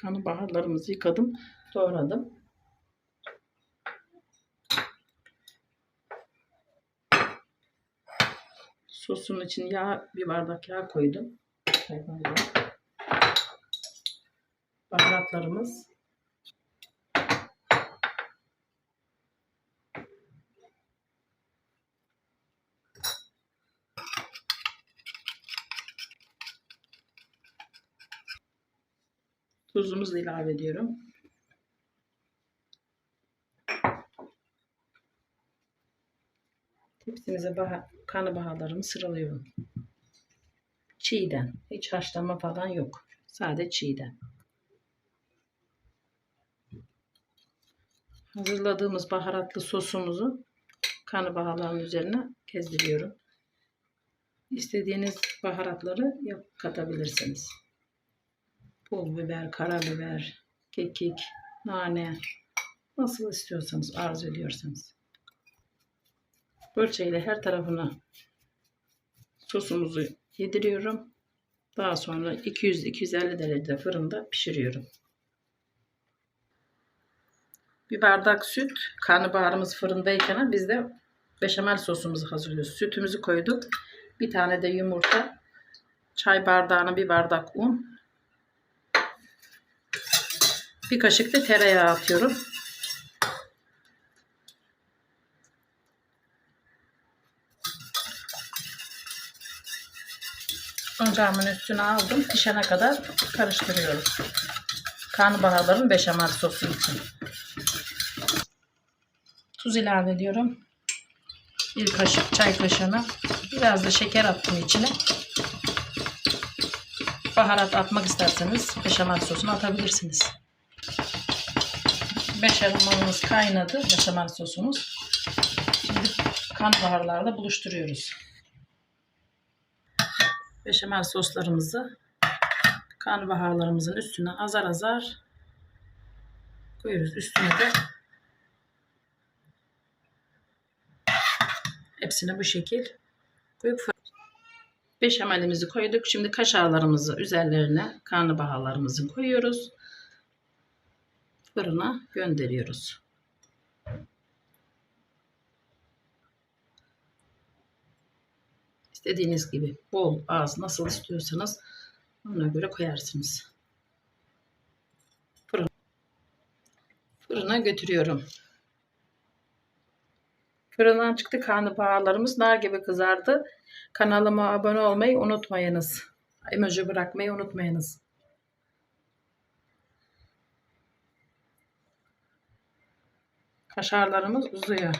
Karnabaharlarımızı yıkadım, doğradım. Sosun için yağ, bir bardak yağ koydum. Baharatlarımız. Tuzumuzu ilave ediyorum. Tepsimize bahar, karnabaharlarımı sıralıyorum. Çiğden. Hiç haşlama falan yok. Sade çiğden. Hazırladığımız baharatlı sosumuzu karnabaharların üzerine gezdiriyorum. İstediğiniz baharatları katabilirsiniz. Pul biber, karabiber, kekik, nane nasıl istiyorsanız, arzu ediyorsanız. Fırçayla her tarafına sosumuzu yediriyorum. Daha sonra 200-250 derecede fırında pişiriyorum. Bir bardak süt, karnabaharımız fırındayken biz de beşamel sosumuzu hazırlıyoruz. Sütümüzü koyduk. Bir tane de yumurta, çay bardağına bir bardak un, bir kaşık da tereyağı atıyorum. Ocağımın üstüne aldım. Pişene kadar karıştırıyorum. Karnabaharların beşamel sosu için. Tuz ilave ediyorum. Bir kaşık çay kaşığına. Biraz da şeker attım içine. Baharat atmak isterseniz beşamel sosunu atabilirsiniz. Beşamelimiz kaynadı. Beşamel sosumuz. Şimdi karnabaharlarla buluşturuyoruz. Beşamel soslarımızı karnabaharlarımızın üstüne azar azar koyuyoruz. Üstüne de hepsini bu şekil koyup Beşamelimizi koyduk. Şimdi kaşarlarımızı üzerlerine karnabaharlarımızı koyuyoruz. Fırına gönderiyoruz. İstediğiniz gibi bol az nasıl istiyorsanız ona göre koyarsınız. Fırına, götürüyorum. Fırından çıktı karnabaharlarımız nar gibi kızardı. Kanalıma abone olmayı unutmayınız. Emoji bırakmayı unutmayınız. Kaşarlarımız uzuyor.